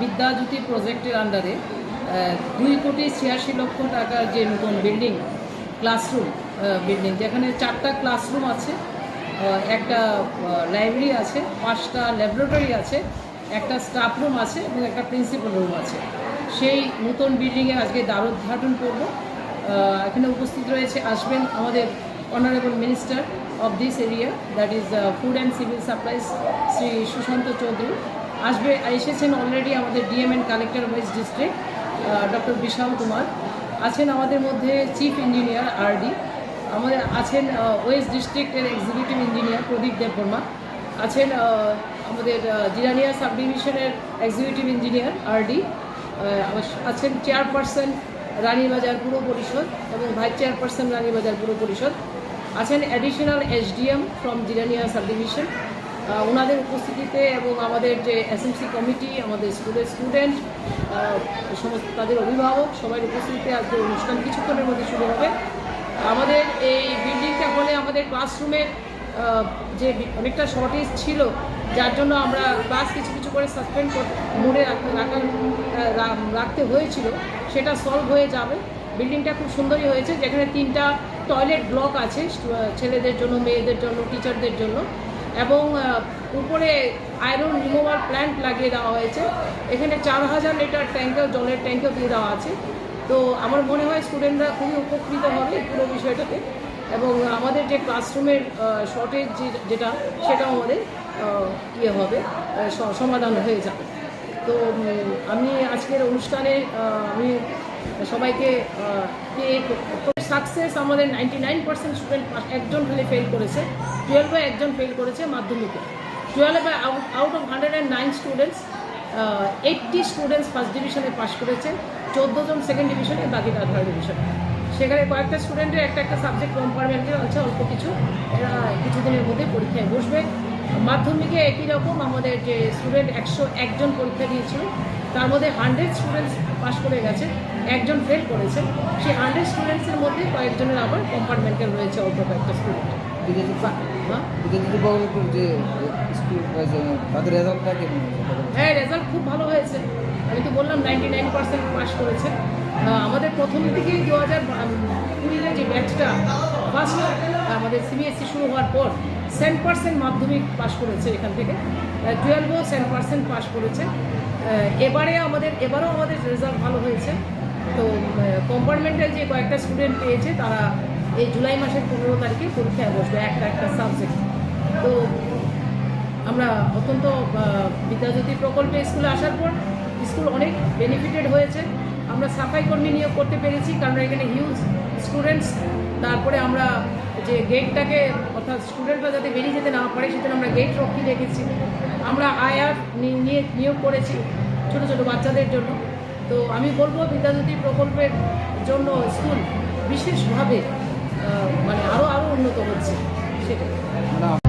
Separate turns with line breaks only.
বিদ্যাজ্যোতি প্রজেক্টের আন্ডারে দুই কোটি ছিয়াশি লক্ষ টাকার যে নতুন বিল্ডিং ক্লাসরুম বিল্ডিং যেখানে চারটা ক্লাসরুম আছে একটা লাইব্রেরি আছে, পাঁচটা ল্যাবরেটরি আছে, একটা স্টাফ রুম আছে এবং একটা প্রিন্সিপাল রুম আছে। সেই নতুন বিল্ডিংয়ে আজকে দ্বারোদ্ঘাটন করব। এখানে উপস্থিত রয়েছে, আসবেন আমাদের honourable minister of this area that is food and civil supplies Shri Sushanta Chowdhury. আসবে, এসেছেন অলরেডি আমাদের DM DMN collector west district doctor Vishal Kumar. আছেন আমাদের মধ্যে চিফ ইঞ্জিনিয়ার আরডি আমাদের আছেন ওয়েস্ট ডিস্ট্রিক্টের এক্সিকিউটিভ ইঞ্জিনিয়ার প্রদীপ দেববর্মা আছেন আমাদের জিরানিয়া সাব ডিভিশনের এক্সিকিউটিভ ইঞ্জিনিয়ার আরডি আছেন চেয়ারপারসন রানীবাজার পুর পরিষদ এবং ভাইস চেয়ারপারসন রানীবাজার পুর পরিষদ। আছেন additional SDM from Jirania sub division ওনাদের উপস্থিতিতে এবং আমাদের যে এসএমসি কমিটি, আমাদের স্কুলের স্টুডেন্ট সমস্ত তাদের অভিভাবক, সবাই উপস্থিতিতে আজকে অনুষ্ঠান কিছুক্ষণের মধ্যে শুরু হবে। আমাদের এই বিল্ডিংটা হলে আমাদের ক্লাসরুমের যে অনেকটা শর্টেজ ছিল, যার জন্য আমরা ক্লাস কিছু কিছু করে সাসপেন্ড মোড়ে রাখার রাখতে হয়েছিল, সেটা সলভ হয়ে যাবে। বিল্ডিংটা খুব সুন্দরই হয়েছে, যেখানে তিনটা টয়লেট ব্লক আছে ছেলেদের জন্য, মেয়েদের জন্য টিচারদের জন্য। এবং উপরে আয়রন রিমুভার প্ল্যান্ট লাগিয়ে দেওয়া হয়েছে। এখানে চার হাজার লিটার ট্যাঙ্কার জলের ট্যাঙ্কও দিয়ে দেওয়া আছে। তো আমার মনে হয় স্টুডেন্টরা খুবই উপকৃত হবে পুরো বিষয়টাতে। এবং আমাদের যে ক্লাসরুমের শর্টেজ যেটা, সেটাও আমাদের ইয়ে হবে সমাধান হয়ে যাবে। তো আমি আজকের অনুষ্ঠানে আমি সবাইকে সাকসেস আমাদের নাইনটি নাইন পার্সেন্ট স্টুডেন্ট একজন খালি ফেল করেছে টুয়েলভে একজন ফেল করেছে মাধ্যমিকে। টুয়েলভে out of hundred and nine students eighty students first ডিভিশনে পাস করেছে, চোদ্দ জন সেকেন্ড ডিভিশনে বাকিটা থার্ড ডিভিশনে সেখানে কয়েকটা স্টুডেন্টের একটা একটা সাবজেক্ট কম্পার্টমেন্টের আছে, অল্প কিছু। এরা কিছুদিনের মধ্যে পরীক্ষায় বসবে। মাধ্যমিকে একই রকম আমাদের যে স্টুডেন্ট একশো একজন পরীক্ষা দিয়েছিল তার মধ্যে হান্ড্রেড স্টুডেন্টস পাশ করে গেছে একজন ফেল করেছে। সেই হান্ড্রেড স্টুডেন্টসের মধ্যে কয়েকজনের আবার কম্পার্টমেন্টাল রয়েছে অল্প কয়েকটা স্টুডেন্ট হ্যাঁ রেজাল্ট খুব ভালো হয়েছে। আমি তো বললাম নাইনটি নাইন পার্সেন্ট পাস করেছে আমাদের প্রথম থেকেই দু হাজার কুড়িতে যে ব্যাচটা ফার্স্ট আমাদের সিবিএসসি শুরু হওয়ার পর সেন্ট পার্সেন্ট মাধ্যমিক পাস করেছে এখান থেকে। টুয়েলভও সেন্ট পার্সেন্ট পাস করেছে। এবারে আমাদের, এবারেও আমাদের রেজাল্ট ভালো হয়েছে। তো কম্পার্টমেন্টাল যে কয়েকটা স্টুডেন্ট পেয়েছে, তারা এই জুলাই মাসের পনেরো তারিখে পরীক্ষায় বসবে, একটা একটা সাবজেক্ট। তো, আমরা অত্যন্ত বিদ্যাজ্যোতি প্রকল্পে স্কুলে আসার পর স্কুল অনেক বেনিফিটেড হয়েছে। আমরা সাফাই কর্মী নিয়োগ করতে পেরেছি, কারণ এখানে হিউজ স্টুডেন্টস তারপরে আমরা যে গেটটাকে অর্থাৎ স্টুডেন্টরা যাতে বেরিয়ে যেতে না পারে, সেজন্য আমরা গেট রক্ষী রেখেছি। আমরা আয়ার নিয়ে নিয়োগ করেছি ছোটো ছোটো বাচ্চাদের জন্য। তো আমি বলব বিদ্যাজ্যোতি প্রকল্পের জন্য স্কুল বিশেষভাবে মানে আরও আরও উন্নত হচ্ছে। সেটাই।
না